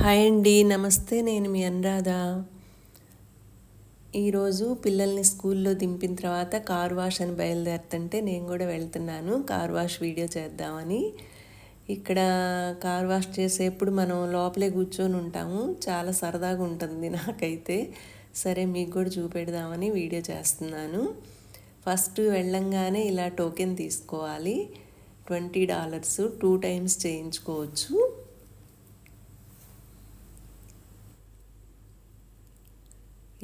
Hi అండి నమస్తే నేను మీ అనురాధ. ఈరోజు పిల్లల్ని స్కూల్లో దింపిన తర్వాత కార్ వాష్ అని బయలుదేరుతుంటే నేను కూడా వెళ్తున్నాను కార్ వాష్ వీడియో చేద్దామని. ఇక్కడ కార్ వాష్ చేసేప్పుడు మనం లోపలే కూర్చొని ఉంటాము చాలా సరదాగా ఉంటుంది నాకైతే. సరే మీకు కూడా చూపెడదామని వీడియో చేస్తున్నాను. ఫస్ట్ వెళ్ళంగానే ఇలా టోకెన్ తీసుకోవాలి ట్వంటీ డాలర్స్ టూ టైమ్స్ చేయించుకోవచ్చు.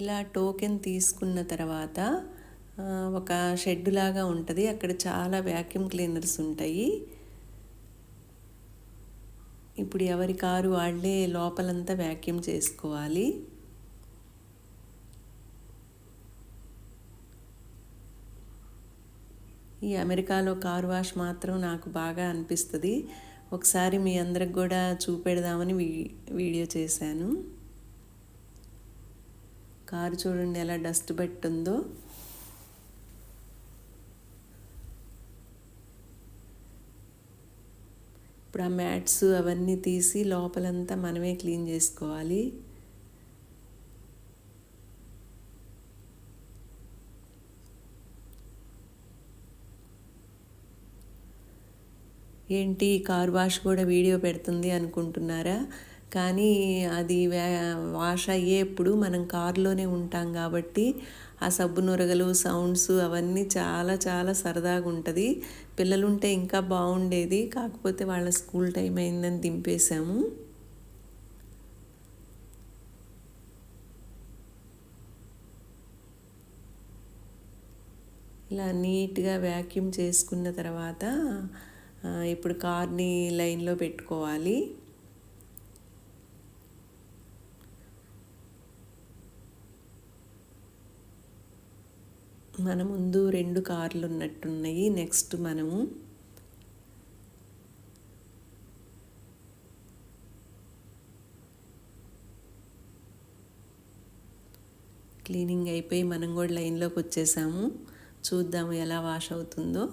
ఇలా టోకెన్ తీసుకున్న తర్వాత ఒక షెడ్ లాగా ఉంటుంది. అక్కడ చాలా వ్యాక్యూమ్ క్లీనర్స్ ఉంటాయి. ఇప్పుడు ఎవరి కారు వాళ్ళే లోపలంతా వ్యాక్యూమ్ చేసుకోవాలి. ఈ అమెరికాలో కారు వాష్ మాత్రం నాకు బాగా అనిపిస్తుంది. ఒకసారి మీ అందరికి కూడా చూపెడదామని వీడియో చేశాను. కారు చూడండి ఎలా డస్ట్ పెట్టుందో. ఇప్పుడు ఆ మ్యాట్స్ అవన్నీ తీసి లోపలంతా మనమే క్లీన్ చేసుకోవాలి. ఏంటి కార్ వాష్ కూడా వీడియో పెడుతుంది అనుకుంటున్నారా? కానీ అది వాష్ అయ్యేప్పుడు మనం కారులోనే ఉంటాం కాబట్టి ఆ సబ్బు నొరగలు సౌండ్స్ అవన్నీ చాలా చాలా సరదాగా ఉంటుంది. పిల్లలుంటే ఇంకా బాగుండేది. కాకపోతే వాళ్ళ స్కూల్ టైం అయిందని దింపేశాము. ఇలా నీట్గా వ్యాక్యూమ్ చేసుకున్న తర్వాత ఇప్పుడు కార్ని లైన్లో పెట్టుకోవాలి. మన ముందు రెండు కార్లు ఉన్నట్టున్నాయి నెక్స్ట్ మనము క్లీనింగ్ అయిపోయి మనం కూడా లైన్లోకి వచ్చేసాము. చూద్దాము ఎలా వాష్ అవుతుందో.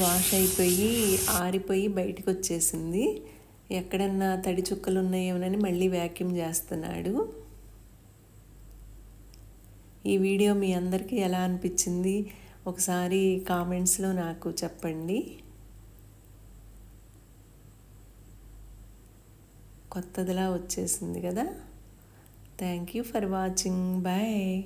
వాష్ అయిపోయి ఆరిపోయి బయటకు వచ్చేసింది ఎక్కడన్నా తడి చుక్కలు ఉన్నాయేమోనని మళ్ళీ వ్యాక్యూమ్ చేస్తున్నాడు. ఈ వీడియో మీ అందరికీ ఎలా అనిపించింది? ఒకసారి కామెంట్స్లో నాకు చెప్పండి. కొత్తదిలా వచ్చేసింది కదా? Thank you for watching. Bye.